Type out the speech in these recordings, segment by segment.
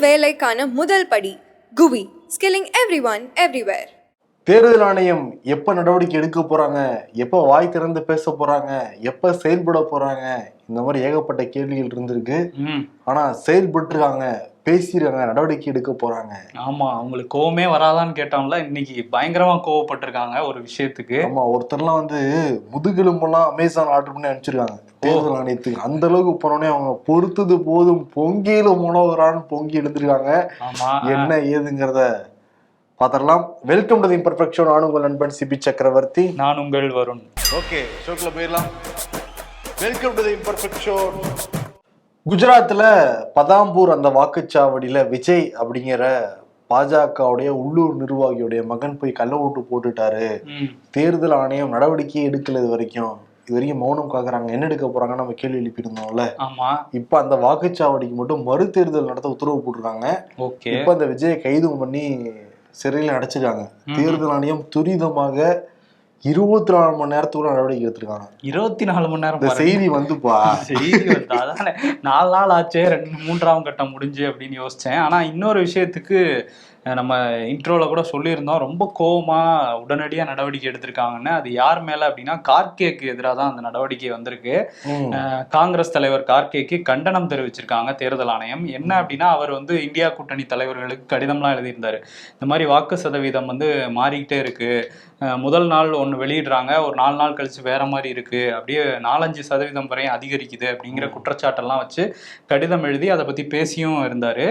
வேலைக்கான முதல் படி குவி ஸ்கில்லிங் எவ்ரி ஒன் எவ்ரிவேர் தேர்தல் ஆணையம் எப்ப நடவடிக்கை எடுக்க போறாங்க எப்ப வாய் திறந்து பேச போறாங்க எப்ப செயல்பட போறாங்க இந்த மாதிரி ஏகப்பட்ட கேள்விகள் இருந்திருக்கு. ம். ஆனா செயல்பட்டுருக்காங்க பேசியிருக்காங்க நடவடிக்கை எடுக்க போறாங்க. ஆமா அவங்களுக்கு கோவமே வராதான்னு கேட்டோம்ல இன்னைக்கு பயங்கரமா கோவப்பட்டிருக்காங்க ஒரு விஷயத்துக்கு. ஆமா ஒருத்தர்லாம் வந்து முதுகெலும்பெல்லாம் அமேசான் ஆர்டர் பண்ணி அனுப்பிச்சிருக்காங்க. தேர்தல் ஆணையத்துக்கு. அந்த அளவுக்கு போனோடனே அவங்க பொறுத்தது போதும் பொங்கியில முனவரான்னு பொங்கி எழுந்திருக்காங்க ஆமா. என்ன ஏதுங்கிறத பாத்திரலாம் வெல்கம் டு இம்பர்ஃபெக்ட் ஷோ நான் உங்கள் நண்பன் சிபி சக்கரவர்த்தி. நான் உங்கள் வருண். ஓகே ஷோக்குள்ள போயிடலாம். வெல்கம் டு இம்பர்ஃபெக்ட் ஷோ குஜராத்ல பதாம்பூர் அந்த வாக்குச்சாவடியில விஜய் அப்படிங்கிற பாஜகவுடைய உள்ளூர் நிர்வாகியுடைய மகன் போய் கள்ள ஓட்டு போட்டுட்டாரு. தேர்தல் ஆணையம் நடவடிக்கை எடுக்கல இது வரைக்கும். இது வரைக்கும் மௌனம் காக்குறாங்க. என்ன எடுக்க போறாங்கன்னு நம்ம கேள்வி எழுப்பியிருந்தோம்ல. ஆமா. இப்ப அந்த வாக்குச்சாவடிக்கு மட்டும் மறு தேர்தல் நடத்த உத்தரவு போட்டிருக்காங்க. இப்ப அந்த விஜயை கைது பண்ணி சிறையில் அடைச்சிருக்காங்க. தேர்தல் ஆணையம் துரிதமாக இருபத்தி நாலு மணி நேரத்துக்குள்ள நடவடிக்கை எடுத்திருக்காங்க. இருபத்தி நாலு மணி நேரம் இந்த. செய்தி வந்துப்பா. செய்தி வந்து அதானே நாலு நாள் ஆச்சே ரெண்டு மூன்றாம் கட்டம் முடிஞ்சு அப்படின்னு யோசிச்சேன். ஆனா இன்னொரு விஷயத்துக்கு நம்ம இன்ட்ரோல கூட சொல்லியிருந்தோம். ரொம்ப கோவமா உடனடியா நடவடிக்கை எடுத்திருக்காங்கன்னு. அது யார் மேல அப்படின்னா கார்கேக்கு எதிராக தான் அந்த நடவடிக்கை வந்திருக்கு. காங்கிரஸ் தலைவர் கார்கேக்கு கண்டனம் தெரிவிச்சிருக்காங்க தேர்தல் ஆணையம். என்ன அப்படின்னா அவர் வந்து இந்தியா கூட்டணி தலைவர்களுக்கு கடிதம்லாம் எழுதியிருந்தாரு. இந்த மாதிரி வாக்கு சதவீதம் வந்து மாறிக்கிட்டே இருக்கு. முதல் நாள் ஒன்று வெளியிடுறாங்க. ஒரு நாலு நாள் கழிச்சு வேற மாதிரி இருக்கு. அப்படியே நாலஞ்சு சதவீதம் வரையும் அதிகரிக்குது அப்படிங்கிற குற்றச்சாட்டெல்லாம் வச்சு கடிதம் எழுதி அதை பத்தி பேசியும் இருந்தாரு.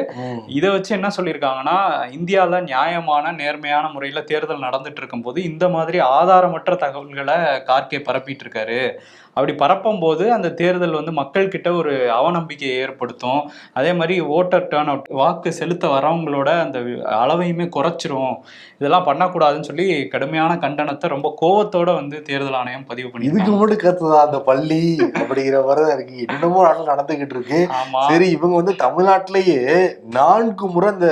இதை வச்சு என்ன சொல்லியிருக்காங்கன்னா இந்தியாவில் நியாயமான நேர்மையான முறையில் தேர்தல் நடந்துட்டு இருக்கும்போது இந்த மாதிரி ஆதாரமற்ற தகவல்களை கார்கே பரப்பிட்டு இருக்காரு. அப்படி பரப்பும் போது அந்த தேர்தல் வந்து மக்கள்கிட்ட ஒரு அவநம்பிக்கையை ஏற்படுத்தும். அதே மாதிரி ஓட்டர் டேர்ன் அவுட் வாக்கு செலுத்த வரவங்களோட அந்த அளவையுமே குறைச்சிரும். இதெல்லாம் பண்ணக்கூடாதுன்னு சொல்லி கடுமையான கண்டனத்தை ரொம்ப கோவத்தோட வந்து தேர்தல் ஆணையம் பதிவு இதுக்கு பண்ணியிருக்காங்க மட்டும் கத்துதா அந்த பள்ளி அப்படிங்கிற மாதிரிதான் இருக்கு. என்னென்னமோ நாட்டில் நடந்துகிட்டு இருக்கு. ஆமா. சரி இவங்க வந்து தமிழ்நாட்டிலேயே நான்கு முறை அந்த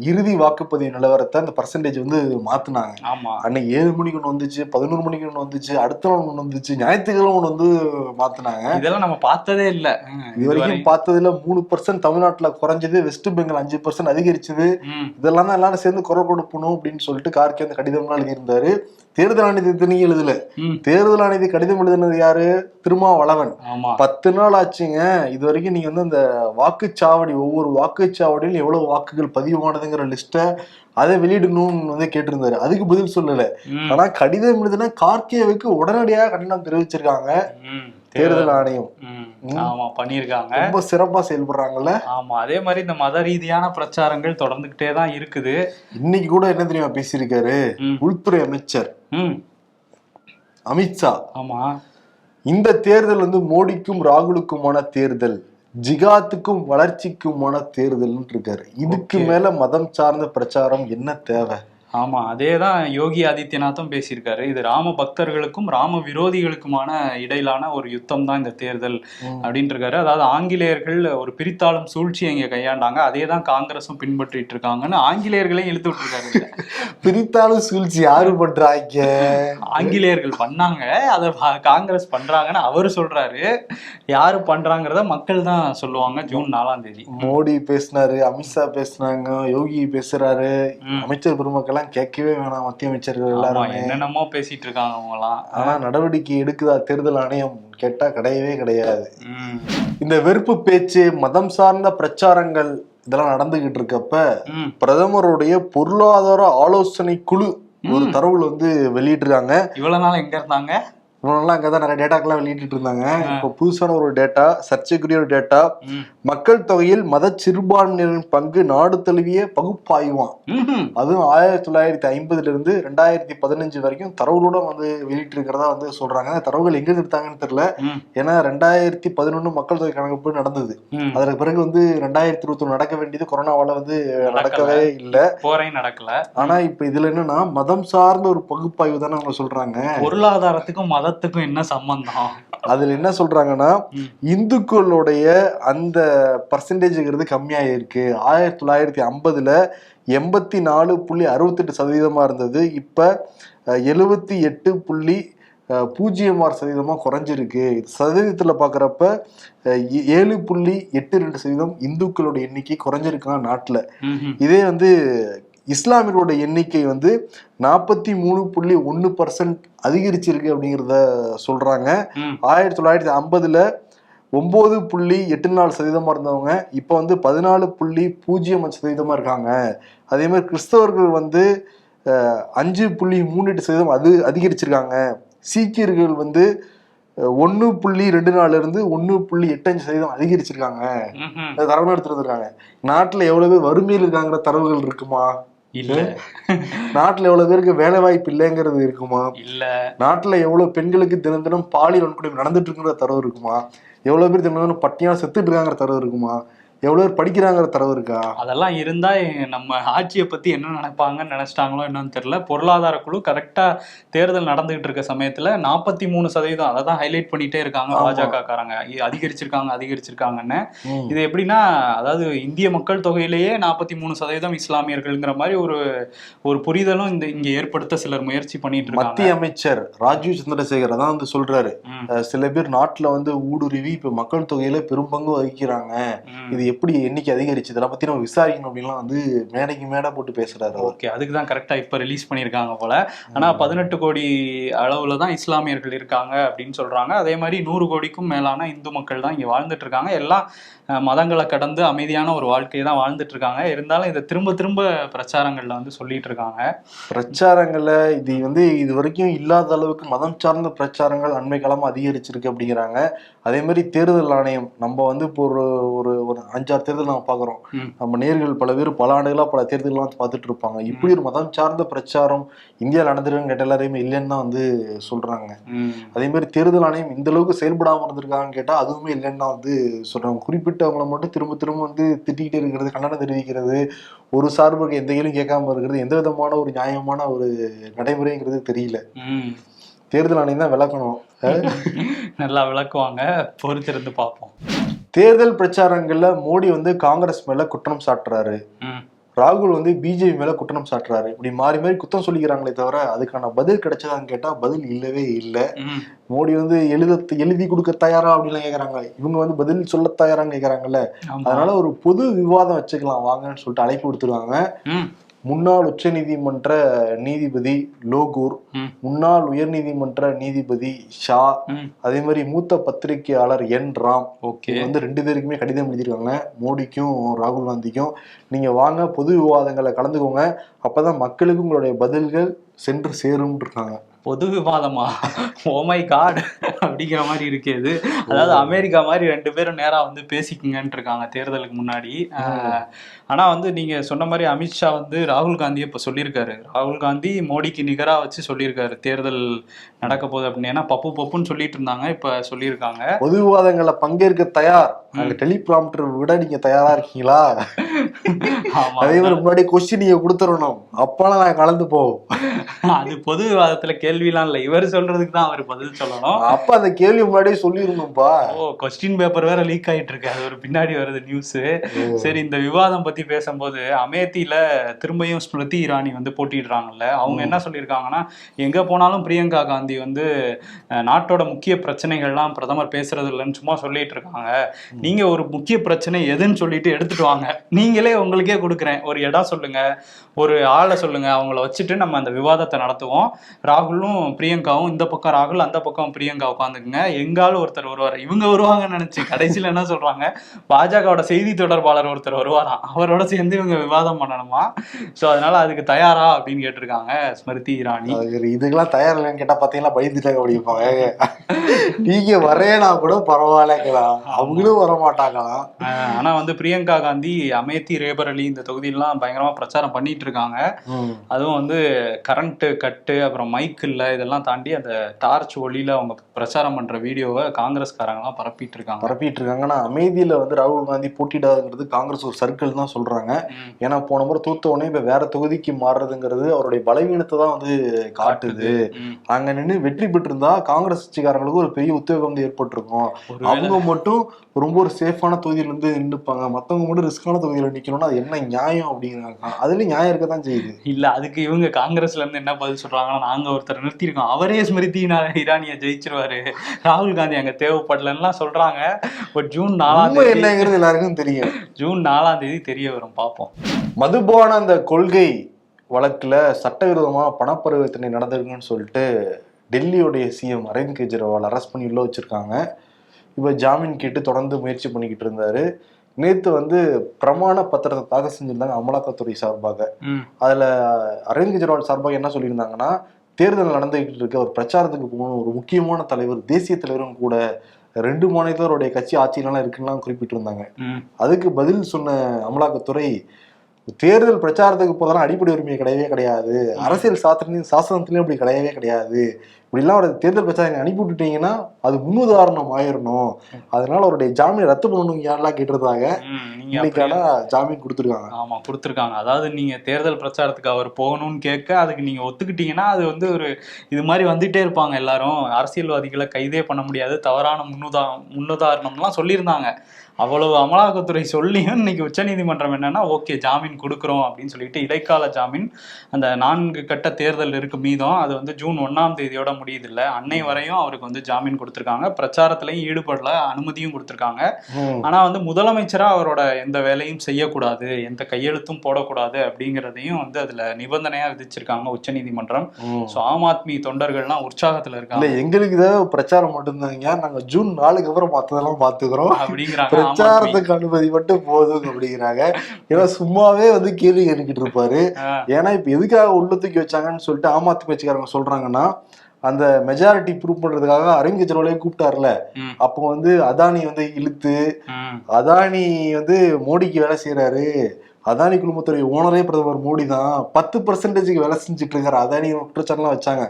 இறுதி வாக்குப்பதிவு நிலவரத்தை அந்த பர்சன்டேஜ் வந்து மாத்துனாங்க. ஆமா. அன்னைக்கு ஏழு மணிக்கு ஒன்று வந்துச்சு பதினோரு மணிக்கு ஒன்று வந்துச்சு அடுத்த நாள் ஒன்று வந்துச்சு ஞாயிற்றுக்கிழமை ஒன்று வந்து மாத்துனாங்க. இதெல்லாம் நம்ம பார்த்ததே இல்லை. இது வரைக்கும் பார்த்ததுல மூணு பர்சன்ட் தமிழ்நாட்டுல குறைஞ்சது வெஸ்ட் பெங்கால் அஞ்சு பர்சன்ட் அதிகரிச்சது. இதெல்லாம் தான் எல்லாரும் சேர்ந்து குரல் கொடுக்கணும் அப்படின்னு சொல்லிட்டு கார்கே அந்த கடிதம்லாம் எழுதியிருந்தாரு. தேர்தல் ஆணையத்தை எழுதல. தேர்தல் ஆணையத்தை கடிதம் எழுதினது யாரு? திருமாவளவன். பத்து நாள் ஆச்சுங்க. இது வரைக்கும் நீங்க வந்து அந்த வாக்குச்சாவடி ஒவ்வொரு வாக்குச்சாவடியிலும் எவ்வளவு வாக்குகள் பதிவானதுங்கிற லிஸ்ட்டை அதை வெளியிடணும்னு வந்து கேட்டிருந்தாரு. அதுக்கு பதில் சொல்லல. ஆனா கடிதம் எழுதின கார்கேவுக்கு உடனடியாக கண்டனம் தெரிவிச்சிருக்காங்க. தேர்தல் ஆணையம். ஆமா பண்ணியிருக்காங்க. ரொம்ப சிறப்பா செயல்படுறாங்கல்ல. ஆமா அதே மாதிரி இந்த மத ரீதியான பிரச்சாரங்கள் தொடர்ந்துகிட்டே தான் இருக்குது. இன்னைக்கு கூட என்ன தெரியுமா பேசியிருக்காரு. உள்துறை அமைச்சர். அமித்ஷா. ஆமா. இந்த தேர்தல் வந்து மோடிக்கும் ராகுலுக்குமான தேர்தல். ஜிகாத்துக்கும் வளர்ச்சிக்குமான தேர்தல்னு இருக்காரு இதுக்கு. மேல மதம் சார்ந்த பிரச்சாரம் என்ன தேவை ஆமா அதே தான் யோகி ஆதித்யநாத்தும் பேசியிருக்காரு. இது ராம பக்தர்களுக்கும் ராம விரோதிகளுக்குமான இடையிலான ஒரு யுத்தம் தான் இந்த தேர்தல். அப்படின்ட்டு இருக்காரு அதாவது ஆங்கிலேயர்கள் ஒரு பிரித்தாளும் சூழ்ச்சியை இங்க கையாண்டாங்க. அதே தான் காங்கிரஸும் பின்பற்றிட்டு இருக்காங்கன்னு ஆங்கிலேயர்களையும் இழுத்து விட்டுருக்காரு இதுல. பிரித்தாலும் சூழ்ச்சி யாரு பண்றாங்க? ஆங்கிலேயர்கள் பண்ணாங்க. அதை காங்கிரஸ் பண்றாங்கன்னு அவரு சொல்றாரு. யாரு பண்றாங்கிறத மக்கள் தான் சொல்லுவாங்க ஜூன் நாலாம் தேதி. மோடி பேசினாரு அமித்ஷா பேசினாங்க யோகி பேசுறாரு. அமைச்சர் பெருமக்கெல்லாம் கேட்கவே வேணாம் மத்திய அமைச்சர்கள் எல்லாருமே. என்னென்னமோ பேசிட்டு இருக்காங்க அவங்க எல்லாம் ஆனா நடவடிக்கை எடுக்குதா தேர்தல் ஆணையம் கேட்டா கிடையவே கிடையாது. இந்த வெறுப்பு பேச்சு மதம் சார்ந்த பிரச்சாரங்கள் இதெல்லாம் நடந்துகிட்டு இருக்கப்ப பிரதமருடைய பொருளாதார ஆலோசனை குழு ஒரு தரவுல வந்து வெளியிட்டிருக்காங்க. இவ்வளவு நாள் எங்க இருந்தாங்க? இவனெல்லாம் அங்கதான் நிறைய டேட்டாக்கெல்லாம் வெளியிட்டு இருந்தாங்க இப்போ புதுசான ஒரு டேட்டா சர்ச்சைக்குரிய ஒரு டேட்டா மக்கள் தொகையில் மத சிறுபான்மையினரின் பங்கு நாடு தழுவிய பகுப்பாய்வான். அதுவும் ஆயிரத்தி தொள்ளாயிரத்தி ஐம்பதுல இருந்து ரெண்டாயிரத்தி பதினஞ்சு வரைக்கும் தரவுகளோட வந்து வெளியிட்டு இருக்கிறதா வந்து சொல்றாங்க. தரவுகள் எங்க எடுத்தாங்கன்னு தெரியல. ம், ஏன்னா ரெண்டாயிரத்தி பதினொன்னு மக்கள் தொகை கணக்கெடுப்பு நடந்தது. அதற்கு பிறகு வந்து ரெண்டாயிரத்தி இருபத்தி நடக்க வேண்டியது கொரோனாவால வந்து நடக்கவே இல்லை. போரே நடக்கல. ஆனா இப்ப இதுல என்னன்னா மதம் சார்ந்த ஒரு பகுப்பாய்வு தானே அவங்க சொல்றாங்க. பொருளாதாரத்துக்கும் மதத்துக்கும் என்ன சம்பந்தம்? அதுல என்ன சொல்றாங்கன்னா. இந்துக்களுடைய அந்த பர்சன்டேஜ்ங்கிறது கம்மியாக இருக்கு ஆயிரத்தி தொள்ளாயிரத்தி ஐம்பதுல எண்பத்தி நாலு புள்ளி அறுபத்தெட்டு சதவீதமா இருந்தது. இப்ப எழுபத்தி எட்டு புள்ளி பூஜ்ஜியம் ஆறு சதவீதமா குறைஞ்சிருக்கு. சதவீதத்துல ஏ- ஏழு புள்ளி எட்டு ரெண்டு சதவீதம் இந்துக்களோட எண்ணிக்கை குறைஞ்சிருக்கான் நாட்டுல. இதே வந்து இஸ்லாமியர்களோட எண்ணிக்கை வந்து நாற்பத்தி மூணு புள்ளி ஒன்று பர்சன்ட் அதிகரிச்சிருக்கு அப்படிங்கிறத சொல்றாங்க. ம். ஆயிரத்தி தொள்ளாயிரத்தி ஐம்பதுல ஒன்பது புள்ளி எட்டு நாலு சதவீதமா இருந்தவங்க இப்போ வந்து பதினாலு புள்ளி பூஜ்ஜியம் அஞ்சு சதவீதமா இருக்காங்க. அதே மாதிரி கிறிஸ்தவர்கள் வந்து அஞ்சு புள்ளி மூணு எட்டு சதவீதம் அது அதிகரிச்சிருக்காங்க. சீக்கியர்கள் வந்து ஒன்று புள்ளி ரெண்டு நாலுல இருந்து ஒன்று புள்ளி எட்டு அஞ்சு சதவீதம் அதிகரிச்சிருக்காங்க. தரவு எடுத்துட்டு வந்திருக்காங்க நாட்டுல எவ்வளவு வறுமையில் இருக்காங்கிற தரவுகள் இருக்குமா? இல்ல. நாட்டுல எவ்வளவு பேருக்கு வேலை வாய்ப்பு இல்லைங்கிறது இருக்குமா? இல்ல. நாட்டுல எவ்வளவு பெண்களுக்கு தினம் தினம் பாலியல் வன்கொடுமை நடந்துட்டு இருக்குங்கிற தரவு இருக்குமா? எவ்வளவு பேர் தினம் தினம் பட்டினியா செத்துட்டு இருக்காங்கிற தரவு இருக்குமா? எவ்வளவு பேர் படிக்கிறாங்கிற தரவு இருக்கா? அதெல்லாம் இருந்தா நம்ம ஆட்சியை பத்தி என்ன நினைப்பாங்கன்னு நினைச்சிட்டாங்களோ என்னன்னு தெரியல. பொருளாதார குழு கரெக்டா தேர்தல் நடந்துகிட்டு இருக்க சமயத்துல நாற்பத்தி மூணு சதவீதம் அதை தான் ஹைலைட் பண்ணிட்டே இருக்காங்க. பாஜக காரங்க அதிகரிச்சிருக்காங்க அதிகரிச்சிருக்காங்கன்னு. இது எப்படின்னா அதாவது இந்திய மக்கள் தொகையிலேயே நாற்பத்தி மூணு சதவீதம் இஸ்லாமியர்கள்ங்கிற மாதிரி ஒரு ஒரு புரிதலும் இந்த இங்க ஏற்படுத்த சிலர் முயற்சி பண்ணிட்டு இருக்காங்க. மத்திய அமைச்சர் ராஜீவ் சந்திரசேகர் அதான் வந்து சொல்றாரு. சில பேர் நாட்டுல வந்து ஊடுருவி இப்ப மக்கள் தொகையில பெரும்பங்கு வகிக்கிறாங்க. இது எப்படி எண்ணிக்கை அதிகரிச்சு இதெல்லாம் பத்தி நம்ம விசாரிக்கணும் அப்படின்லாம் வந்து மேடைக்கு மேடை போட்டு பேசுறாரு. ஓகே அதுக்கு தான் கரெக்டா இப்ப ரிலீஸ் பண்ணியிருக்காங்க போல. ஆனா பதினெட்டு கோடி அளவுல தான் இஸ்லாமியர்கள் இருக்காங்க அப்படின்னு சொல்றாங்க. அதே மாதிரி நூறு கோடிக்கும் மேலான இந்து மக்கள் தான் இங்க வாழ்ந்துட்டு இருக்காங்க. எல்லாம் மதங்களை கடந்து அமைதியான ஒரு வாழ்க்கையை தான் வாழ்ந்துட்டு இருக்காங்க. இருந்தாலும் இதை திரும்ப திரும்ப பிரச்சாரங்கள்ல வந்து சொல்லிட்டு இருக்காங்க. பிரச்சாரங்கள்ல இது வந்து இது வரைக்கும் இல்லாத அளவுக்கு மதம் சார்ந்த பிரச்சாரங்கள் அண்மை காலமா அதிகரிச்சிருக்கு அப்படிங்கிறாங்க. அதே மாதிரி தேர்தல் ஆணையம் நம்ம வந்து இப்போ ஒரு ஒரு அஞ்சாறு தேர்தல் நம்ம பாக்குறோம் ம். நம்ம நேர்கள் பல பேர் பல ஆண்டுகளா பல தேர்தல்லாம் பார்த்துட்டு இருப்பாங்க. இப்படி ஒரு மதம் சார்ந்த பிரச்சாரம் இந்தியாவில் நடந்துருன்னு கேட்ட எல்லாரையுமே இல்லைன்னு தான் வந்து சொல்றாங்க. ம். அதே மாதிரி தேர்தல் ஆணையம் இந்த அளவுக்கு செயல்படாம இருந்திருக்காங்கன்னு கேட்டா அதுவுமே இல்லைன்னு தான் வந்து சொல்றாங்க. குறிப்பிட்டவங்களை மட்டும் திரும்ப திரும்ப வந்து திட்டிக்கிட்டே இருக்கிறது கண்டனம் தெரிவிக்கிறது ஒரு சார்புக்கு எந்த கேள்வியும் கேட்காம இருக்கிறது எந்த விதமான ஒரு நியாயமான ஒரு நடைமுறைங்கிறது தெரியல. தேர்தல் ஆணையம் தான் விளக்கணும். நல்லா விளக்குவாங்க. பொறுத்திருந்து பார்ப்போம். தேர்தல் பிரச்சாரங்கள்ல மோடி வந்து காங்கிரஸ் மேல குற்றம் சாட்டுறாரு. ராகுல் வந்து பிஜேபி மேல குற்றம் சாட்டுறாரு. இப்படி மாறி மாறி குற்றம் சொல்லிக்கிறாங்களே தவிர அதுக்கான பதில் கிடைச்சதான்னு கேட்டா பதில் இல்லவே இல்லை. மோடி வந்து எழுத எழுதி கொடுக்க தயாரா அப்படின்லாம் கேக்குறாங்க. இவங்க வந்து பதில் சொல்ல தயாரான்னு கேக்குறாங்கல்ல. அதனால ஒரு பொது விவாதம் வச்சுக்கலாம் வாங்கன்னு சொல்லிட்டு அழைப்பு கொடுத்துருவாங்க முன்னாள் உச்சநீதிமன்ற நீதிபதி லோகூர். முன்னாள் உயர்நீதிமன்ற நீதிபதி ஷா. அதே மாதிரி மூத்த பத்திரிகையாளர் என் ராம். ஓகே. வந்து ரெண்டு பேருக்குமே கடிதம் எழுதியிருக்காங்க. மோடிக்கும் ராகுல் காந்திக்கும். நீங்க வாங்க பொது விவாதங்களை கலந்துக்கோங்க. அப்பதான் மக்களுக்கு உங்களுடைய பதில்கள் சென்று சேரும் இருக்காங்க பொது விவாதமா? ஓமை காட் அப்படிங்கிற மாதிரி இருக்கு இது. அதாவது அமெரிக்கா மாதிரி ரெண்டு பேரும் நேரா வந்து பேசிக்குங்கன்னு இருக்காங்க தேர்தலுக்கு முன்னாடி. ஆஹ், ஆனா வந்து நீங்க சொன்ன மாதிரி அமித்ஷா வந்து ராகுல் காந்தியை இப்ப சொல்லியிருக்காரு. ராகுல் காந்தி மோடிக்கு நிகரா வச்சு சொல்லியிருக்காரு. தேர்தல் நடக்க போகுது அப்படின்னு. ஏன்னா பப்பு பப்புன்னு சொல்லிட்டு இருந்தாங்க இப்ப சொல்லியிருக்காங்க. பொது விவாதங்கள்ல பங்கேற்க தயார். அங்க டெலிபிராம்டர் விட நீங்க தயாரா இருக்கீங்களா? அதே மாதிரி முன்னாடி கொஸ்டின் நீங்க கொடுத்துடணும். அப்பெல்லாம் நான் கலந்து போவோம் அது பொது விவாதத்துல கேள்விலாம் இல்ல. இவர் சொல்றதுக்கு தான் அவர் பதில் சொல்லணும். அப்ப அந்த கேள்வி முன்னாடியே சொல்லிடணும்பா. ஓ கொஸ்டின் பேப்பர் வேற லீக் ஆயிட்டு இருக்கு அது ஒரு பின்னாடி வருது நியூஸ் சரி இந்த விவாதம் பத்தி பேசும்போது அமேத்தியில திரும்பியும் ஸ்மிருதி இரானி வந்து போட்டிடுறாங்கல்ல அவங்க என்ன சொல்லியிருக்காங்கன்னா எங்க போனாலும் பிரியங்கா காந்தி வந்து நாட்டோட முக்கிய பிரச்சனைகள்லாம் பிரதமர் பேசுறது இல்லைன்னு சும்மா சொல்லிட்டு இருக்காங்க. நீங்க ஒரு முக்கிய பிரச்சனை எதுன்னு சொல்லிட்டு எடுத்துட்டு வாங்க. நீங்களே உங்களுக்கே கொடுக்குறேன். ஒரு இடம் சொல்லுங்க ஒரு ஆளை சொல்லுங்க. அவங்கள வச்சுட்டு நம்ம அந்த விவாதத்தை நடத்துவோம். ராகுலும் பிரியங்காவும் இந்த பக்கம் ராகுல் அந்த பக்கம் பிரியங்கா உட்காந்துக்குங்க. எங்காலும் ஒருத்தர் வருவார். இவங்க வருவாங்கன்னு நினைச்சு கடைசியில என்ன சொல்றாங்க? பாஜகவோட செய்தி தொடர்பாளர் ஒருத்தர் வருவாராம். அவரோட சேர்ந்து இவங்க விவாதம் பண்ணணுமா? சோ அதனால அதுக்கு தயாரா அப்படின்னு கேட்டிருக்காங்க ஸ்மிருதி அது இதுக்கெல்லாம் தயார் இல்லைன்னு கேட்டா பாத்தீங்கன்னா பயந்துட்டாங்க அப்படிப்பாங்க நீங்க வரேனா கூட பரவாயில்லங்களா அவங்களும் வர மாட்டாங்களாம் ஆனா வந்து பிரியங்கா காந்தி அமேத்தி ரேபரலி இந்த தொகுதியெல்லாம் பயங்கரமா பிரச்சாரம் பண்ணிட்டு இருக்காங்க. அதுவும் வந்து கரண்ட் கட்டு அப்புறம் மைக் இல்ல இதெல்லாம் தாண்டி அந்த டார்ச் ஒளியில அவங்க பிரச்சாரம் பண்ற வீடியோவை காங்கிரஸ்காரங்கலாம் பரப்பிட்டு இருக்காங்க பரப்பிட்டு இருக்காங்க ஆனா அமைதியில வந்து ராகுல் காந்தி போட்டியிடாதுங்கிறது காங்கிரஸ் ஒரு சர்க்கிள் தான் சொல்றாங்க. ம். ஏன்னா போன முறை தூத்த உடனே இப்ப வேற தொகுதிக்கு மாறுறதுங்கிறது அவருடைய பலவீனத்தை தான் வந்து காட்டுது. அங்க நின்று வெற்றி பெற்றிருந்தா காங்கிரஸ் கட்சிக்காரங்களுக்கு ஒரு பெரிய உத்வேகம் ஏற்பட்டிருக்கும். அவங்க மட்டும் ரொம்ப ஒரு சேஃபான தொகுதியில இருந்து நின்றுப்பாங்க மத்தவங்க மட்டும் ரிஸ்கான தொகுதியில வைக்கணும்னா அது என்ன நியாயம் அப்படிங்கிறாங்க அதுலயும் நியாயம் இருக்க தான் செய்யுது. இல்ல அதுக்கு இவங்க காங்கிரஸ்ல இருந்து என்ன பதில் சொல்றாங்கன்னா நாங்க ஒருத்தர் நிறுத்தியிருக்கோம். அவரே ஸ்மிருதி இரா- இரானிய ஜெயிச்சிருவாரு. ராகுல் காந்தி அங்க தேவைப்படலன்னுலாம் சொல்றாங்க. பட் ஜூன் நாலாம் தேதி என்னங்கிறது எல்லாருக்கும் தெரியும். ஜூன் நாலாம் தேதி தெரிய வரும். பார்ப்போம் மதுபான அந்த கொள்கை வழக்குல சட்டவிரோதமா பணப்பரிவர்த்தனை நடந்திருக்குன்னு சொல்லிட்டு டெல்லியோடைய சிஎம் அரவிந்த் கெஜ்ரிவால் அரெஸ்ட் பண்ணி உள்ள வச்சிருக்காங்க. இப்போ ஜாமீன் கேட்டு தொடர்ந்து முயற்சி பண்ணிக்கிட்டு இருந்தாரு. நேத்து வந்து பிரமாண பத்திரத்தை தாக்கல் செஞ்சிருந்தாங்க அமலாக்கத்துறை சார்பாக. அதுல அரவிந்த் கெஜ்ரிவால் சார்பாக என்ன சொல்லியிருந்தாங்கன்னா தேர்தல் நடந்துகிட்டு இருக்க ஒரு பிரச்சாரத்துக்கு போகணும் ஒரு முக்கியமான தலைவர் தேசிய தலைவரும் கூட ரெண்டு மாநிலத்தவருடைய கட்சி ஆட்சியிலாம் இருக்குன்னு குறிப்பிட்டிருந்தாங்க. ம். அதுக்கு பதில் சொன்ன அமலாக்கத்துறை தேர்தல் பிரச்சாரத்துக்கு போதெல்லாம் அடிப்படை உரிமை கிடையவே கிடையாது. அரசியல் சாஸ்திரத்திலையும் சாசனத்திலையும் அப்படி கிடையவே கிடையாது. இப்படிலாம் ஒரு தேர்தல் பிரச்சாரம் அனுப்பி விட்டுட்டீங்கன்னா அது முன்னுதாரணம் ஆயிரணும். அதனால அவருடைய ஜாமீன் ரத்து பண்ணணும் யாரெல்லாம் கேட்டிருந்தாங்க இன்னைக்கான ஜாமீன் கொடுத்துருக்காங்க. ஆமா கொடுத்துருக்காங்க. அதாவது நீங்க தேர்தல் பிரச்சாரத்துக்கு அவர் போகணும்னு கேட்க அதுக்கு நீங்க ஒத்துக்கிட்டீங்கன்னா அது வந்து ஒரு இது மாதிரி வந்துட்டே இருப்பாங்க எல்லாரும். அரசியல்வாதிகளை கைதே பண்ண முடியாது. தவறான முன்னுதா முன்னுதாரணம்லாம் சொல்லியிருந்தாங்க. அவ்வளவு அமலாக்கத்துறை சொல்லியும் இன்னைக்கு உச்சநீதிமன்றம் என்னன்னா ஓகே ஜாமீன் கொடுக்குறோம் அப்படின்னு சொல்லிட்டு இடைக்கால ஜாமீன் அந்த நான்கு கட்ட தேர்தல் இருக்கு மீதம் அது வந்து ஜூன் ஒன்னாம் தேதியோட முடியுது இல்ல அன்னை வரையும் அவருக்கு வந்து ஜாமீன் கொடுத்துருக்காங்க. பிரச்சாரத்திலையும் ஈடுபடல அனுமதியும் கொடுத்துருக்காங்க. ஆனா வந்து முதலமைச்சரா அவரோட எந்த வேலையும் செய்யக்கூடாது எந்த கையெழுத்தும் போடக்கூடாது அப்படிங்கிறதையும் வந்து அதுல நிபந்தனையா விதிச்சிருக்காங்க உச்சநீதிமன்றம். ம். சோ ஆம் ஆத்மி தொண்டர்கள்லாம் உற்சாகத்துல இருக்காங்க. எங்களுக்கு இதை பிரச்சாரம் மட்டும்தாங்க. நாங்க ஜூன் நாலுக்கு அப்புறம் மத்ததெல்லாம் பாத்துக்கிறோம் அப்படிங்கிறாங்க பிரச்சாரத்துக்கு அனுமதி மட்டும் போதும் அப்படிங்கிறாங்க. ஏன்னா சும்மாவே வந்து கேள்வி கேட்டுக்கிட்டு இருப்பாரு. ஏன்னா இப்ப எதுக்காக உள்ள தூக்கி வச்சாங்கன்னு சொல்லிட்டு ஆம் ஆத்மி கட்சிக்காரங்க சொல்றாங்கன்னா அந்த மெஜாரிட்டி ப்ரூவ் பண்றதுக்காக அரவிந்த் கெஜ்ரிவாலே கூப்பிட்டாருல. அப்போ வந்து அதானி வந்து இழுத்து அதானி வந்து மோடிக்கு வேலை செய்யறாரு அதானி குழுமத்துடைய ஓனரே பிரதமர் மோடி தான் பத்து பர்சன்டேஜுக்கு வேலை செஞ்சுட்டு இருக்காரு. அதானி குற்றச்சாட்டுலாம் வச்சாங்க.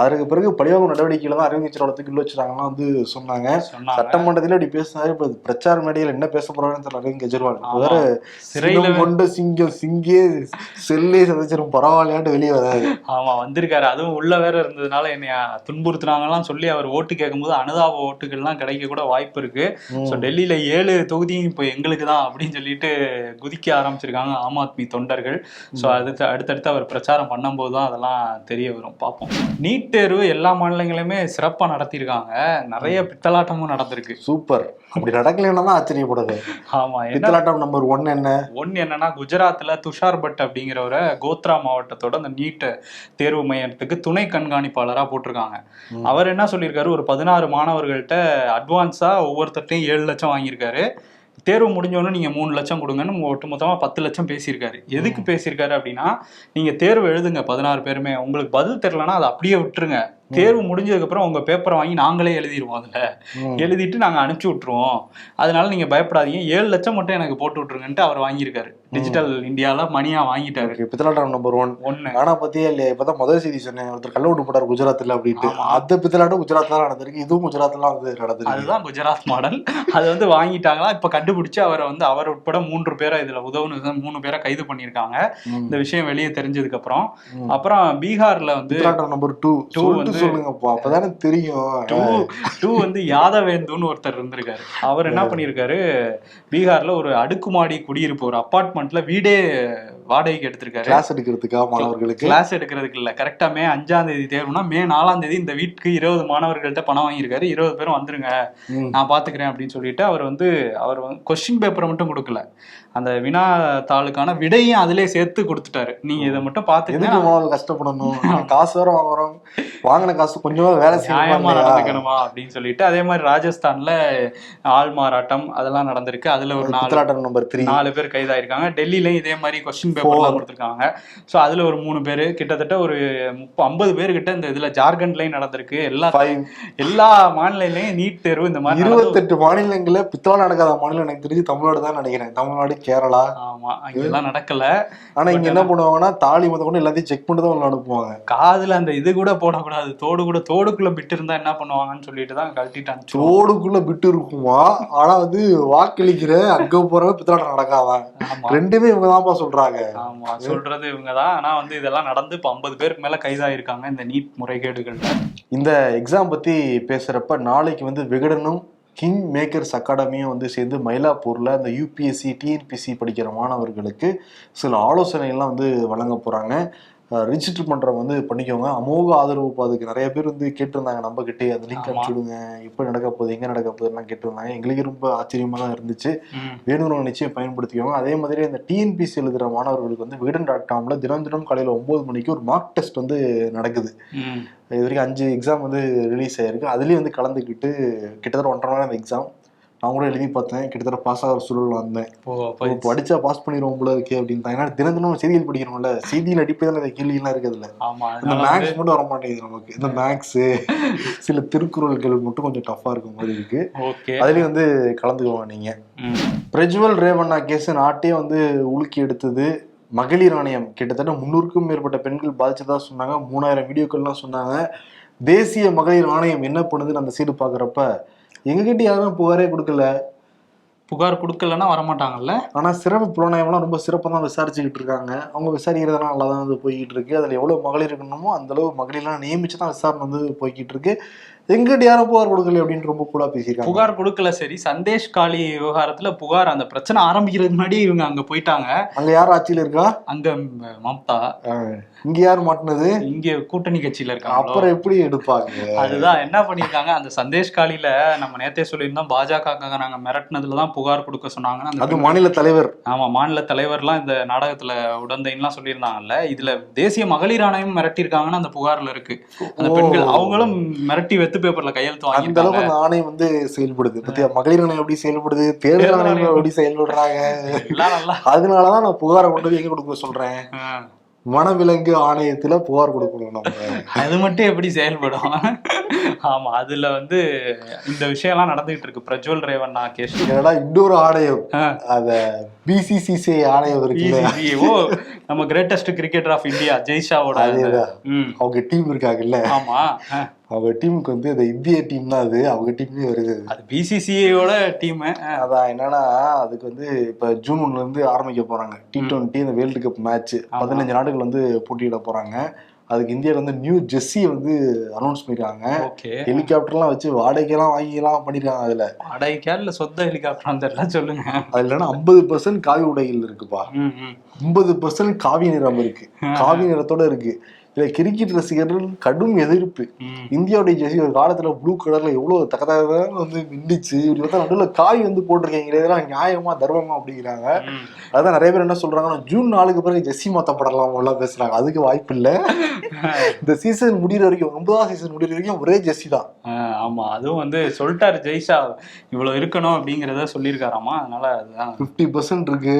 அதற்கு பிறகு பழிவாங்கும் நடவடிக்கையில தான் அரவிந்த் கெஜ்ரிவால் தூக்கி வச்சிருக்காங்கலாம் வந்து சொன்னாங்க. சட்டமன்றத்துல இப்படி பேசினாரு. இப்ப பிரச்சார மேடையில என்ன பேச போறாருன்னு தெரியல. அரவிந்த் கெஜ்ரிவால். வேற சிறையில கொண்ட சிங்கம் சிங்கே செல்லே சதைச்சிரும் பரவாயில்லையாட்டு வெளியே வராது ஆமா வந்திருக்காரு. அதுவும் உள்ள வேற இருந்ததுனால என்னைய துன்புறுத்துனாங்கலாம் சொல்லி அவர் ஓட்டு கேட்கும்போது அனுதாப ஓட்டுகள்லாம் கிடைக்க கூட வாய்ப்பு இருக்கு. ஸோ டெல்லியில ஏழு தொகுதியும் இப்போ எங்களுக்கு தான் அப்படின்னு சொல்லிட்டு குதிக்க ஆரம்பிச்சிருக்காங்க. ஆம் ஆத்மி தொண்டர்கள். ஸோ அடுத்து அடுத்தடுத்து அவர் பிரச்சாரம் பண்ணும்போது தான் அதெல்லாம் தெரிய வரும். பார்ப்போம். நீட் தேர்வு எல்லா மாநிலங்களுமே சிறப்பாக நடத்தியிருக்காங்க. நிறைய பித்தலாட்டமும் நடந்திருக்கு. சூப்பர். அப்படி நடக்கலைன்னா ஆச்சரியப்படுது. ஆமா பித்தலாட்டம் நம்பர் ஒன் என்ன? ஒன்னு என்னன்னா குஜராத்ல துஷார் பட் அப்படிங்கிறவரை கோத்ரா மாவட்டத்தோட அந்த நீட் தேர்வு மையத்துக்கு துணை கண்காணிப்பாளரா போட்டிருக்காங்க. அவர் என்ன சொல்லியிருக்காரு? ஒரு பதினாறு மாணவர்கள்ட்ட அட்வான்ஸா ஒவ்வொருத்தர்ட்டையும் ஏழு லட்சம் வாங்கியிருக்காரு. தேர்வு முடிஞ்சோன்னு நீங்க மூணு லட்சம் கொடுங்கன்னு ஒட்டுமொத்தமா பத்து லட்சம் பேசியிருக்காரு. எதுக்கு பேசியிருக்காரு அப்படின்னா நீங்க தேர்வு எழுதுங்க பதினாறு பேருமே. உங்களுக்கு பதில் தெரியலன்னா அதை அப்படியே விட்டுருங்க. தேர்வு முடிஞ்சதுக்கு அப்புறம் உங்க பேப்பரை வாங்கி நாங்களே எழுதிடுவோம் அதுல. எழுதிட்டு நாங்க அனுப்பிச்சு விட்டுருவோம். அதனால நீங்க பயப்படாதீங்க. ஏழு லட்சம் மட்டும் எனக்கு போட்டு விட்டுருங்கன்ட்டு அவர் வாங்கியிருக்காரு. டிஜிட்டல் இந்தியால மணியா வாங்கிட்டாரு. பித்தலாட்டம் நம்பர் ஒன் ஒண்ணு. ஆனா பத்தியா இல்லையா இப்பதான் முதல் செய்தி சொன்னேன். ஒருத்தர் கள்ள விட்டு போட்டார் குஜராத்ல அப்படின்ட்டு. அந்த பித்தலாட்டம் குஜராத்ல தான் நடந்திருக்கு. இதுவும் குஜராத்ல தான் வந்து நடந்திருக்கு. அதுதான் குஜராத் மாடல் அது வந்து வாங்கிட்டாங்களா? இப்ப கண்டுபிடிச்சு அவரை வந்து அவர் உட்பட மூன்று பேரை இதுல உதவுனது மூணு பேரை கைது பண்ணியிருக்காங்க. இந்த விஷயம் வெளியே தெரிஞ்சதுக்கு அப்புறம் பீகார்ல வந்து நம்பர் டூ Two. சொல்லிட்டு சொல்லுங்கப்பா. அப்பதானே தெரியும். டூ டூ வந்து யாதவேந்துன்னு ஒருத்தர் இருந்திருக்காரு. அவர் என்ன பண்ணியிருக்காரு? பீகார்ல ஒரு அடுக்குமாடி குடியிருப்பு ஒரு அப்பார்ட்மெண்ட்ல வீடே வாடகைக்கு எடுத்திருக்காரு. கிளாஸ் எடுக்கிறதுக்கா மாணவர்களுக்கு? கிளாஸ் எடுக்கிறதுக்கு இல்ல. கரெக்டா மே அஞ்சாம் தேதி தேர்வுனா மே நாலாம் தேதி இந்த வீட்டுக்கு இருபது மாணவர்கள்ட்ட பணம் வாங்கியிருக்காரு. இருபது பேரும் வந்துருங்க. நான் பாத்துக்கிறேன் அப்படின்னு சொல்லிட்டு அவர் வந்து அவர் கொஸ்டின் பேப்பரை மட்டும் கொடுக்கல. அந்த வினா தாளுக்கான விடையும் அதிலே சேர்த்து கொடுத்துட்டாரு. நீங்க இதை மட்டும் மாணவர்கள் கஷ்டப்படணும்? காசு வேற வாங்குறோம். வாங்கின காசு கொஞ்சமா வேலை நியாயமா? நடந்துக்கணுமா அப்படின்னு சொல்லிட்டு அதே மாதிரி ராஜஸ்தான்ல ஆள் மாறாட்டம் அதெல்லாம் நடந்திருக்கு. அதுல ஒரு நாலு நம்பர் த்ரீ நாலு பேர் கைதாயிருக்காங்க. டெல்லியிலயும் இதே மாதிரி கொஸ்டின் பேப்பர்லாம் கொடுத்துருக்காங்க. ஸோ அதுல ஒரு மூணு பேர் கிட்டத்தட்ட ஒரு முப்ப ஐம்பது பேர் கிட்ட இந்த இதுல ஜார்க்கண்ட்லயும் நடந்திருக்கு. எல்லா எல்லா மாநிலங்களையும் நீட் தேர்வு இந்த மாதிரி இருபத்தெட்டு மாநிலங்கள்ல பித்தளை நடக்காத மாநிலம் எனக்கு தெரிஞ்சு தமிழ்நாடு தான் நினைக்கிறேன். தமிழ்நாடு கேரளா? ஆமா அங்கெல்லாம் நடக்கல. ஆனா இங்க என்ன பண்ணுவாங்கன்னா தாலி முத கொண்டு எல்லாத்தையும் செக் பண்ணிட்டு தான் அனுப்புவாங்க. காதுல அந்த இது கூட போடக்கூடாது. தோடு கூட தோடுக்குள்ள பிட்டு இருந்தா என்ன பண்ணுவாங்கன்னு சொல்லிட்டு தான் கழட்டிட்டாங்க தோடுக்குள்ள பிட்டு இருக்குமா? ஆனா வந்து வாக்களிக்கிற அங்க போறவ பித்தளாட்டம் நடக்காதான் ரெண்டுமே இவங்க தான்ப்பா சொல்றாங்க. ஆமா சொல்றது இவங்கதான் ஆனா வந்து இதெல்லாம் நடந்து இப்ப ஐம்பது பேருக்கு மேல கைதாயிருக்காங்க இந்த நீட் முறைகேடுகள்ல இந்த எக்ஸாம் பத்தி பேசுறப்ப நாளைக்கு வந்து விகடனும் கிங் மேக்கர்ஸ் அகாடமியும் வந்து சேர்ந்து மயிலாப்பூரில் அந்த யூபிஎஸ்சி டிஎன்பிசி படிக்கிற மாணவர்களுக்கு சில ஆலோசனைகள்லாம் வந்து வழங்க போகிறாங்க ரிஜிஸ்டர் பண்றவங்க வந்து பண்ணிக்கோங்க. அமோக ஆதரவு அதுக்கு நிறைய பேர் வந்து கேட்டிருந்தாங்க நம்ம கிட்டே அந்த லிங்க். அனுப்பிச்சுடுங்க. எப்போ நடக்க போகுது எங்க நடக்க போகுதுலாம் கேட்டிருந்தாங்க. எங்களுக்கு ரொம்ப ஆச்சரியமா தான் இருந்துச்சு. வேணுங்கிறவங்க நிச்சயம் பயன்படுத்திக்கோங்க. அதே மாதிரி இந்த டிஎன்பிசி எழுதுற மாணவர்களுக்கு வந்து விகடன் டாட் காம்ல தினம் தினம் காலையில் ஒன்பது மணிக்கு ஒரு மார்க் டெஸ்ட் வந்து நடக்குது. இது வரைக்கும் அஞ்சு எக்ஸாம் வந்து ரிலீஸ் ஆயிருக்கு. அதுலேயும் வந்து கலந்துக்கிட்டு கிட்டத்தட்ட ஒன்றரை மணி நேரம் எக்ஸாம் நான் கூட எழுதி பார்த்தேன். கிட்டத்தட்ட பாஸ் ஆகிற சூழல் வந்தேன். இப்போ படிச்சா பாஸ் பண்ணிடுவோம் போல இருக்கே அப்படின்னு ஏன்னா தினம் தினம் செய்திகள் படிக்கிறோம்ல செய்தியில் அடிப்படையில் இந்த கேள்வியெல்லாம் இருக்குதுல்ல. இந்த மேக்ஸ் மட்டும் வர மாட்டேங்குது நமக்கு. இந்த மேக்ஸு சில திருக்குறள்கள் மட்டும் கொஞ்சம் டஃப்பாக இருக்கும் மாதிரி இருக்கு. ஓகே. அதுலேயும் வந்து கலந்துக்குவாங்க நீங்க. பிரஜ்வல் ரேவண்ணா கேஸ் நாட்டே வந்து உலுக்கி எடுத்தது மகளிர் ஆணையம். கிட்டத்தட்ட முன்னூறுக்கும் மேற்பட்ட பெண்கள் பாதிச்சதா சொன்னாங்க. மூணாயிரம் வீடியோக்கள்லாம் சொன்னாங்க. தேசிய மகளிர் ஆணையம் என்ன பண்ணுதுன்னு அந்த சைடு பார்க்குறப்ப எங்ககிட்ட யாரும் புகாரே கொடுக்கல. புகார் கொடுக்கலன்னா வரமாட்டாங்கல்ல? ஆனா சிறப்பு புலனாய்வுலாம் ரொம்ப சிறப்பாக தான் விசாரிச்சுக்கிட்டு இருக்காங்க. அவங்க விசாரிக்கிறதெல்லாம் நல்லா தான் வந்து போய்கிட்டு இருக்கு. அதுல எவ்வளவு மகளிர் இருக்கணுமோ அந்த அளவு மகளிர்லாம் நியமிச்சு தான் விசாரணை வந்து போய்கிட்டு இருக்கு. எங்கிட்ட யாரும் புகார் கொடுக்கல அப்படின்னு ரொம்ப கூலா பேசியிருக்காங்க. புகார் கொடுக்கல சரி. சந்தேஷ் காளி விவகாரத்துல புகார் அந்த பிரச்சனை ஆரம்பிக்கிறதுக்கு முன்னாடி இவங்க அங்க போயிட்டாங்க. அங்க யார் ஆட்சியில இருக்கா? அங்க மம்தா. இங்க யார் மாட்டினது? இங்க கூட்டணி கட்சியில இருக்காங்க. அப்புறம் எப்படி எடுப்பாங்க? அதுதான் என்ன பண்ணிருக்காங்க அந்த சந்தேஷ் காலில நம்ம நேத்தே சொல்லியிருந்தோம் பாஜக நாங்க மிரட்டினதுல தான் புகார் கொடுக்க சொன்னாங்கன்னு அது மாநில தலைவர். ஆமா மாநில தலைவர்லாம் இந்த நாடகத்துல உடந்தைன்லாம் சொல்லியிருந்தாங்கல்ல இதுல தேசிய மகளிர் ஆணையம் மிரட்டியிருக்காங்கன்னு அந்த புகார்ல இருக்கு. அந்த. பெண்கள் அவங்களும் மிரட்டி வெத்து பேப்பர்ல கையெழுத்து அந்த வாங்கியிருக்காங்க அளவுக்கு அந்த ஆணையம் வந்து செயல்படுது. பத்தியா மகளிர் ஆணையம் எப்படி செயல்படுது? தேர்தல் ஆணையம் எப்படி செயல்படுறாங்க? எல்லாம் அதனாலதான் நான் புகாரை கொண்டு போய் எங்க கொடுக்க சொல்றேன். வனவிலங்கு ஆணையத்துல புகார் கொடுக்கணும் நம்ம. அது மட்டும் எப்படி செயல்படும்? ஆமா அதுல வந்து இந்த விஷயம்லாம் நடந்துகிட்டு இருக்கு. பிரஜ்வல் ரேவண்ணா கேஸ் ஏன்னா இன்னொரு ஆணையம். அத பிசிசிசிஐ ஆணையம். ஓ நம்ம கிரேட்டஸ்ட் கிரிக்கெட்டர் ஆஃப் இந்தியா ஜெய்ஷாவோட அவங்க டீம் இருக்காங்கல்ல. ஆமா. அவங்க டீமுக்கு வந்து இந்த இந்திய டீம் தான் அது அவங்க டீம்லயே வருது அது. பிசிசிஐயோட டீம். அதான் என்னன்னா அதுக்கு வந்து இப்ப ஜூன் ஒன்ல இருந்து ஆரம்பிக்க போறாங்க. டி டுவெண்ட்டி இந்த வேர்ல்டு கப் மேட்ச் பதினஞ்சு நாடுகள் வந்து போட்டியிட போறாங்க. அதுக்கு இந்தியால வந்து நியூ ஜெர்சி வந்து அனௌன்ஸ் பண்ணிருக்காங்க. ஹெலிகாப்டர்லாம் வச்சு வாடகைலாம் வாங்கிலாம் பண்ணிருக்காங்க அதுல. வாடகைக்கா இல்ல சொந்த ஹெலிகாப்டர் தெரியல சொல்லுங்க. அது இல்லைன்னா ஐம்பது பர்சன்ட் காவி உடைகள் இருக்குப்பா. ஐம்பது பர்சன்ட் காவி நிறம் இருக்கு. காவி நிறத்தோட இருக்கு. இதுல கிரிக்கெட் ரசிகர்கள் கடும் எதிர்ப்பு. இந்தியாவுடைய ஜெர்சி ஒரு காலத்துல ப்ளூ கலர்ல எவ்வளவு தகதகன்னு வந்து மின்னுச்சு இப்படி பார்த்தா நடுவுல காவி வந்து போட்டிருக்கீங்க. இதெல்லாம் நியாயமா தர்மமா அப்படிங்கிறாங்க. அதான் நிறைய பேர் என்ன சொல்றாங்கன்னா ஜூன் நாலுக்கு பிறகு ஜெர்சி மாத்தப்படலாம் எல்லாம் பேசுறாங்க. அதுக்கு வாய்ப்பு இல்ல. இந்த சீசன் முடியிற வரைக்கும் ஒன்பதாம் சீசன் முடியிற வரைக்கும் ஒரே ஜெர்சி தான். ஆமா. அதுவும் வந்து சொல்லிட்டாரு ஜெய்ஷா. இவ்வளவு இருக்கணும் அப்படிங்கறத சொல்லியிருக்காராமா? அதனால அதுதான். பிப்டி பர்சன்ட் இருக்கு.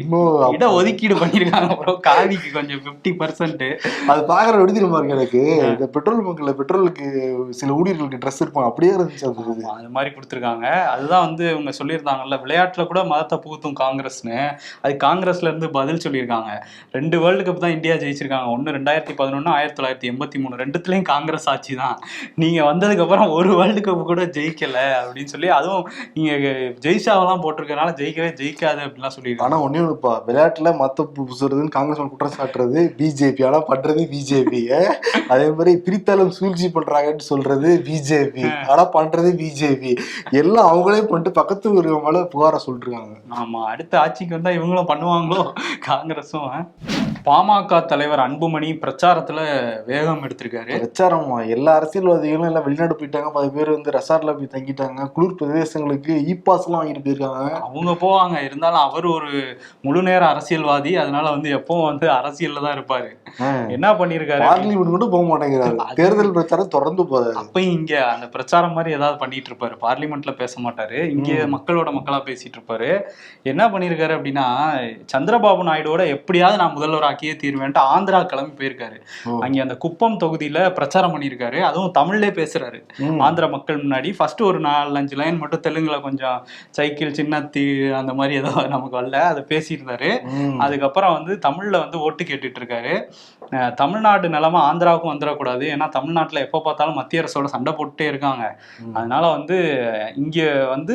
இன்னும் இட ஒதுக்கீடு பண்ணிருக்காங்க ப்ரோ காவிக்கு கொஞ்சம் பிப்டி பர்சன்ட் அது பாக்குற எடுத்துட்டு பாருங்க எனக்கு. இந்த பெட்ரோல் பங்க்ல பெட்ரோலுக்கு சில ஊழியர்களுக்கு ட்ரெஸ் இருப்பாங்க அப்படியே இருந்துச்சு அது மாதிரி கொடுத்துருக்காங்க. அதுதான் வந்து இவங்க சொல்லியிருந்தாங்கல்ல விளையாட்டுல கூட மதத்தை புகுத்தும் காங்கிரஸ்னு. அது காங்கிரஸ்ல இருந்து பதில் சொல்லியிருக்காங்க. ரெண்டு வேர்ல்டு கப் தான் இந்தியா ஜெயிச்சிருக்காங்க. ஒன்னு ரெண்டாயிரத்தி பதினொன்னு ஆயிரத்தி தொள்ளாயிரத்தி எண்பத்தி மூணு. ரெண்டுத்துலயும் காங்கிரஸ் ஆட்சி தான். நீங்க வந்ததுக்கு அப்புறம் ஒரு வேர்ல்டு கப் கூட ஜெயிக்கல அப்படின்னு சொல்லி அதுவும் நீங்க ஜெயிஷாவெல்லாம் போட்டிருக்கனால ஜெயிக்கவே ஜெயிக்காது அப்படின்லாம் சொல்லியிருக்காங்க. ஆனா ஒண்ணே ஒண்ணுப்பா விளையாட்டுல மத்த புசுறதுன்னு காங்கிரஸ் குற்றம் சாட்டுறது பிஜேபி ஆனா பண்றது பிஜேபி அதே மாதிரி பிரித்தாலும் சூழ்ச்சி பண்றாங்கன்னு சொல்றது பிஜேபி ஆனா பண்றது பிஜேபி எல்லாம் அவங்களே பண்ணிட்டு பக்கத்து ஊருக்கு மேல புகார சொல்லிருக்காங்க. ஆமா அடுத்த ஆட்சிக்கு வந்தா இவங்களும் பண்ணுவாங்களோ? காங்கிரஸும்? பாமக தலைவர் அன்புமணி பிரச்சாரத்துல வேகம் எடுத்திருக்காரு. பிரச்சாரம் எல்லா அரசியல்வாதிகளும் எல்லாம் வெளிநாடு போயிட்டாங்க. பல பேர் வந்து ரெசார்ட்ல போய் தங்கிட்டாங்க. குளிர் பிரதேசங்களுக்கு இ பாஸ் எல்லாம் வாங்கிட்டு போயிருக்காங்க. அவங்க போவாங்க. இருந்தாலும் அவர் ஒரு முழு நேர அரசியல்வாதி. அதனால வந்து எப்பவும் வந்து அரசியல்ல தான் இருப்பாரு. என்ன பண்ணிருக்காரு? பார்லிமெண்ட் கூட போக மாட்டேங்கிறாரு. தேர்தல் பிரச்சாரம் தொடர்ந்து போறாரு. அப்பயும் இங்க அந்த பிரச்சாரம் மாதிரி ஏதாவது பண்ணிட்டு இருப்பாரு. பார்லிமெண்ட்ல பேச மாட்டாரு. இங்க மக்களோட மக்களா பேசிட்டு இருப்பாரு. என்ன பண்ணிருக்காரு அப்படின்னா சந்திரபாபு நாயுடுவோட எப்படியாவது நான் முதல்வர் ஆக்கியே தீர்வேன்ட்டு ஆந்திரா கிளம்பி போயிருக்காரு. அங்க அந்த குப்பம் தொகுதியில பிரச்சாரம் பண்ணியிருக்காரு. அதுவும் தமிழ்லே பேசுறாரு. ஆந்திர மக்கள் முன்னாடி ஃபர்ஸ்ட் ஒரு நாலு அஞ்சு லைன் மட்டும் தெலுங்குல கொஞ்சம் சைக்கிள் சின்னத்தி அந்த மாதிரி ஏதோ நமக்கு வரல அதை பேசியிருந்தாரு. அதுக்கப்புறம் வந்து தமிழ்ல வந்து ஓட்டு கேட்டுட்டு இருக்காரு தமிழ்நாடு நிலைமை ஆந்திராவுக்கும் வந்துடக்கூடாது. ஏன்னா தமிழ்நாட்டில் எப்போ பார்த்தாலும் மத்திய அரசோட சண்டை போட்டுட்டே இருக்காங்க. அதனால வந்து இங்க வந்து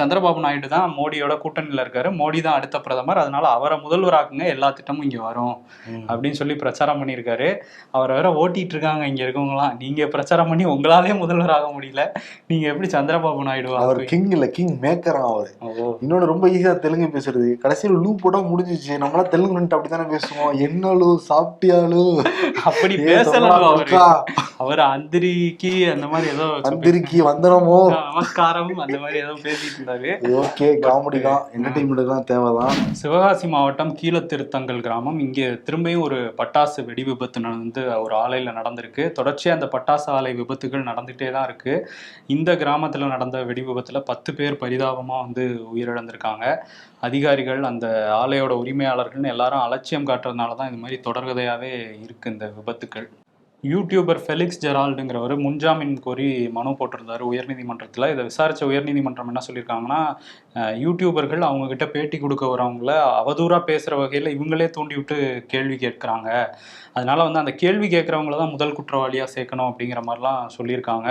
சந்திரபாபு நாயுடு தான் மோடியோட கூட்டணியில் இருக்காரு. மோடி தான் அடுத்த பிரதமர். அதனால அவரை முதல்வராக்குங்க. எல்லா திட்டமும் இங்க வரும். ம். அப்படின்னு சொல்லி பிரச்சாரம் பண்ணியிருக்காரு. அவரை வேற ஓட்டிட்டு இருக்காங்க இங்க இருக்கவங்களாம் நீங்க பிரச்சாரம் பண்ணி உங்களாலே முதல்வர் ஆக முடியல. நீங்க எப்படி சந்திரபாபு நாயுடு அவர் கிங் இல்ல கிங் மேக்கரா அவரு. இன்னொன்னு ரொம்ப ஈஸியா தெலுங்கு பேசுறது. கடைசியில் லூ போட்டா முடிஞ்சிச்சு. நம்மளாம் தெலுங்கு அப்படித்தானே பேசுவோம். என்னலு சாப்பிட்டியாலு. அப்படி பேசலாம் அவரு. அந்திரிக்கு அந்த மாதிரி ஏதோ வந்திருக்கி வந்தனமோ? நமஸ்காரம் அந்த மாதிரி ஏதோ பேசிட்டு இருந்தாரு. ஓகே காமெடி தான். என்டர்டைன்மெண்ட்டுக்கு தேவைதான். சிவகாசி மாவட்டம் கீழத்திருத்தங்கல் கிராமம். இங்கே திரும்பியும் ஒரு பட்டாசு வெடி விபத்து நடந்து ஒரு ஆலையில் நடந்திருக்கு. தொடர்ச்சியாக அந்த பட்டாசு ஆலை விபத்துகள் நடந்துகிட்டே தான் இருக்குது இந்த கிராமத்தில் நடந்த வெடி விபத்தில் பத்து பேர் பரிதாபமாக வந்து உயிரிழந்திருக்காங்க. அதிகாரிகள் அந்த ஆலையோட உரிமையாளர்கள்னு எல்லாரும் அலட்சியம் காட்டுறதுனால தான் இது மாதிரி தொடர்கதையாகவே இருக்குது இந்த விபத்துக்கள். யூடியூபர் ஃபெலிக்ஸ் ஜெரால்டுங்கிறவர் முன்ஜாமீன் கோரி மனு போட்டிருந்தாரு உயர்நீதிமன்றத்தில். இதை விசாரித்த உயர்நீதிமன்றம் என்ன சொல்லியிருக்காங்கன்னா யூடியூபர்கள் அவங்க கிட்ட பேட்டி கொடுக்க வரவங்கள அவதூறாக பேசுகிற வகையில் இவங்களே தூண்டி விட்டு கேள்வி கேட்குறாங்க. அதனால வந்து அந்த கேள்வி கேட்குறவங்கள தான் முதல் குற்றவாளியாக சேர்க்கணும் அப்படிங்கிற மாதிரிலாம் சொல்லியிருக்காங்க.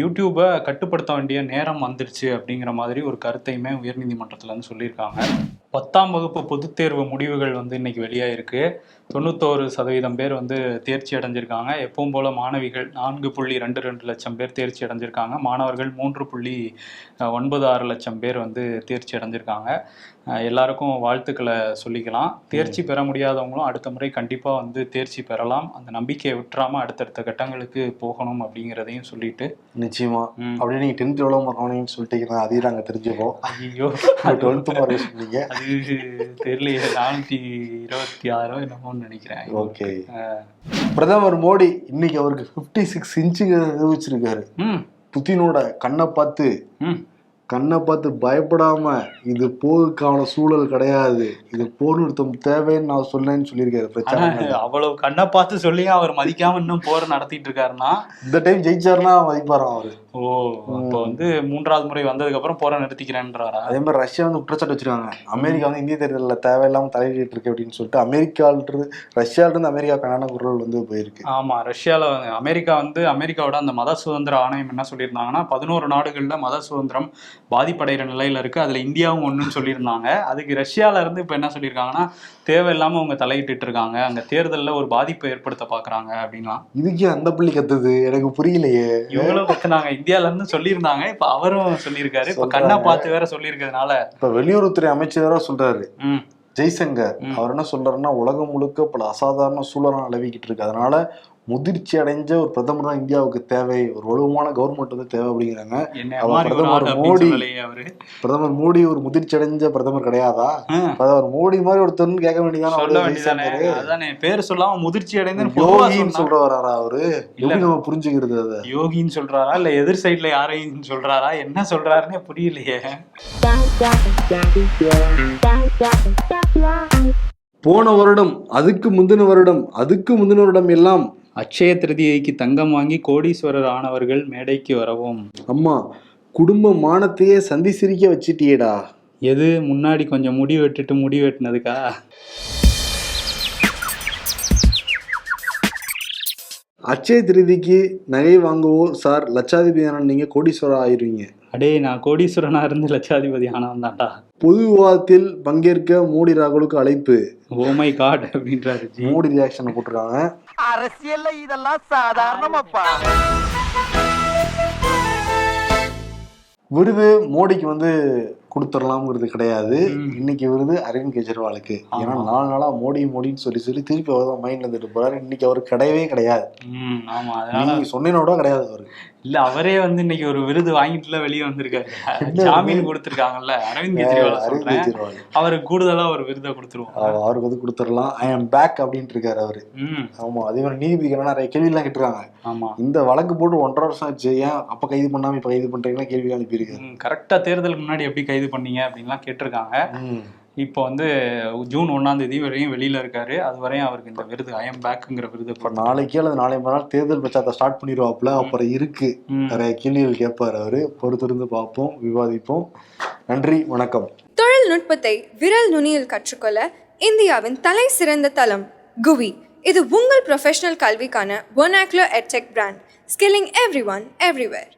யூடியூப்பை கட்டுப்படுத்த வேண்டிய நேரம் வந்துருச்சு அப்படிங்கிற மாதிரி ஒரு கருத்தையுமே உயர்நீதிமன்றத்தில் வந்து சொல்லியிருக்காங்க. பத்தாம் வகுப்பு பொதுத் தேர்வு முடிவுகள் வந்து இன்னைக்கு வெளியாயிருக்கு. தொண்ணூத்தோரு சதவீதம் பேர் வந்து தேர்ச்சி அடைஞ்சிருக்காங்க. எப்பவும் போல மாணவிகள் நான்கு புள்ளி ரெண்டு ரெண்டு லட்சம் பேர் தேர்ச்சி அடைஞ்சிருக்காங்க. மாணவர்கள் மூன்று புள்ளி ஒன்பது ஆறு லட்சம் பேர் வந்து தேர்ச்சி அடைஞ்சிருக்காங்க. எல்லாருக்கும் வாழ்த்துக்களை சொல்லிக்கலாம். தேர்ச்சி பெற முடியாதவங்களும் அடுத்த முறை கண்டிப்பாக வந்து தேர்ச்சி பெறலாம். அந்த நம்பிக்கையை விட்டுறாம அடுத்தடுத்த கட்டங்களுக்கு போகணும் அப்படிங்கிறதையும் சொல்லிட்டு. நிச்சயமா. அப்படியே நீங்க டென்த் எவ்வளவு மார்க் சொல்லிட்டீங்கன்னா அதையும் நாங்க தெரிஞ்சுப்போம். ஐயோ. டுவெல்த் மார்க் சொன்னீங்க அது தெரியலையே. நானூற்றி இருபத்தி ஆறோ நினைக்கிறேன். ஓகே பிரதமர் மோடி இன்னைக்கு அவருக்கு 56 சிக்ஸ் இன்ச்சுங்க அறிவிச்சிருக்காரு ம். புத்தினோட கண்ணை பார்த்து கண்ணை பார்த்து பயப்படாம இது போருக்கான சூழல் கிடையாது. இது போர் நிறுத்தம் தேவைன்னு நான் சொன்னேன்னு சொல்லியிருக்காரு ஆனா பிரச்சாரம் அவ்வளவு கண்ணை பார்த்து சொல்லியும் அவர் மதிக்காம இன்னும் போர் நடத்திட்டு இருக்காருன்னா? இந்த டைம் ஜெயிச்சாருன்னா மதிப்பாராம் அவரு. ஓ அப்போ வந்து மூன்றாவது முறை வந்ததுக்கு அப்புறம் போரை நிறுத்திக்கிறேன்றாரா? அதே மாதிரி ரஷ்யா வந்து குற்றச்சாட்டு வச்சிருக்காங்க. அமெரிக்கா வந்து இந்திய தேர்தலில் தேவையில்லாம தலையிட்டு இருக்கு அப்படின்னு சொல்லிட்டு அமெரிக்கால ரஷ்யால இருந்து அமெரிக்கா கனான குரல் வந்து போயிருக்கு. ஆமா ரஷ்யால வந்து- அமெரிக்கா வந்து அமெரிக்காவோட அந்த மத சுதந்திர ஆணையம் என்ன சொல்லியிருந்தாங்கன்னா பதினோரு நாடுகள்ல மத சுதந்திரம் பாதிப்படைகிற நிலையில இருக்கு. அதுல இந்தியாவும் ஒண்ணுன்னு சொல்லியிருந்தாங்க. அதுக்கு ரஷ்யால இருந்து இப்ப என்ன சொல்லியிருக்காங்கன்னா தேவையில்லாம அவங்க தலையிட்டு இருக்காங்க. அங்க தேர்தல்ல ஒரு பாதிப்பை ஏற்படுத்த பாக்குறாங்க அப்படின்லாம். இதுக்கே அந்த புள்ளி கத்துது? எனக்கு புரியலையே. இவங்களும் கத்துனாங்க. இந்தியால இருந்து சொல்லியிருந்தாங்க. இப்ப அவரும் சொல்லியிருக்காரு. இப்ப. கண்ணை பார்த்து வேற சொல்லியிருக்கிறதுனால. இப்ப வெளியுறவுத்துறை அமைச்சர் வேற சொல்றாரு. ம். ஜெய்சங்கர். அவர் என்ன சொல்றாருன்னா உலகம் முழுக்க பல அசாதாரண சூழலாம் நிலவிக்கிட்டு இருக்கு. அதனால முதிர்ச்சி அடைஞ்ச ஒரு பிரதமர் தான் இந்தியாவுக்கு தேவை ஒரு வலுவான கவர்மெண்ட் வந்து தேவை அப்படிங்கிறாங்க பிரதமர் மோடி. பிரதமர் மோடி ஒரு முதிர்ச்சி அடைஞ்ச பிரதமர் கிடையாதா. பிரதமர் மோடி மாதிரி ஒருத்தர்னு கேட்க வேண்டியதானே சொல்ல அவரு வேண்டியதானே ஜெய்சங்கர் அதானே பேர் சொல்லாம முதிர்ச்சி அடைந்து பொதுவா யோகின்னு சொல்ற வராரா அவரு எப்படி நம்ம புரிஞ்சுக்கிறது அதை யோகின்னு சொல்றாரா இல்ல எதிர் சைடுல யாரையும் சொல்றாரா என்ன சொல்றாருன்னே புரியலையே போன வருடம் அதுக்கு முந்தின வருடம் அதுக்கு முந்தின வருடம் எல்லாம் அட்சய திருதியைக்கு தங்கம் வாங்கி கோடீஸ்வரர் ஆனவர்கள் மேடைக்கு வரவும். அம்மா குடும்ப மானத்தையே சந்தி சிரிக்க வச்சிட்டியேடா. எது முன்னாடி கொஞ்சம் முடி வெட்டுட்டு முடி வெட்டினதுக்கா? அட்சய திருதிக்கு நகை வாங்குவோர் சார் லட்சாதிபதியான நீங்க கோடீஸ்வரர் ஆயிருவீங்க. அடே நான் கோடீஸ்வரனா இருந்து லட்சாதிபதி ஆனவன் தான்டா பொது விவாதத்தில் பங்கேற்க மோடி ராகுலுக்கு அழைப்பு. ஓ மை காட் அப்படின்றாரு மோடி ரியாக்ஷன் போட்டிருக்காங்க. அரசியல்ல இதெல்லாம் சாதாரணமாப்பா. விருது மோடிக்கு வந்து கொடுத்துடலாம்ங்கிறது கிடையாது. இன்னைக்கு விருது அரவிந்த் கெஜ்ரிவாலுக்கு. ஏன்னா. நாலு நாளா மோடி மோடின்னு சொல்லி சொல்லி திருப்பி அவர் தான் மைண்ட்ல இருந்துட்டு போறாரு. இன்னைக்கு அவர் கிடையவே கிடையாது. ஆமா அதனால நீங்க சொன்னீனோட கிடையாது அவரு இல்ல அவரே வந்து இன்னைக்கு ஒரு விருது வாங்கிட்டுல வெளியே வந்திருக்காரு. ஜாமீன் கொடுத்திருக்காங்கல்ல அரவிந்த் கெஜ்ரிவால் சொல்றேன். அவருக்கு கூடுதலா ஒரு விருதை கொடுத்துருவோம். அவ- அவருக்கு வந்து கொடுத்துடலாம். ஐ அம் பேக் அப்படின்ட்டு இருக்காரு அவரு. ஆமா அதே மாதிரி நீதிபதிக்கு நிறைய கேள்வி எல்லாம் கேட்டிருக்காங்க. ஆமா. இந்த வழக்கு போட்டு ஒன்றரை வருஷம் ஆச்சு. ஏன் அப்ப கைது பண்ணாம இப்ப கைது பண்றீங்கன்னா கேள்வி அனுப்பியிருக்காரு கரெக்டா தேர்தலுக்கு முன்னாடி எப்படி கைது பண்ணீங்க அப்படின்லாம் கேட்டிருக்காங்க. இப்போ வந்து ஜூன் ஒன்னாம் தேதி வரையும் வெளியில இருக்காரு. அது வரையும் அவருக்கு இந்த விருது ஐஎம் பேக்குங்கிற விருது இப்ப நாளைக்கே அல்லது நாளை மறுநாள் தேர்தல் பிரச்சாரத்தை ஸ்டார்ட் பண்ணிடுவாப்புல. அப்புறம் இருக்கு. நிறைய கேள்விகள் கேட்பாரு அவரு. பொறுத்திருந்து பார்ப்போம் விவாதிப்போம். நன்றி வணக்கம். தொழில்நுட்பத்தை விரல் நுனியில் கற்றுக்கொள்ள இந்தியாவின் தலை சிறந்த தளம் குவி. இது உங்கள் ப்ரொஃபஷனல் கல்விக்கான ஒனாக்லோ எட்செக் brand skilling everyone everywhere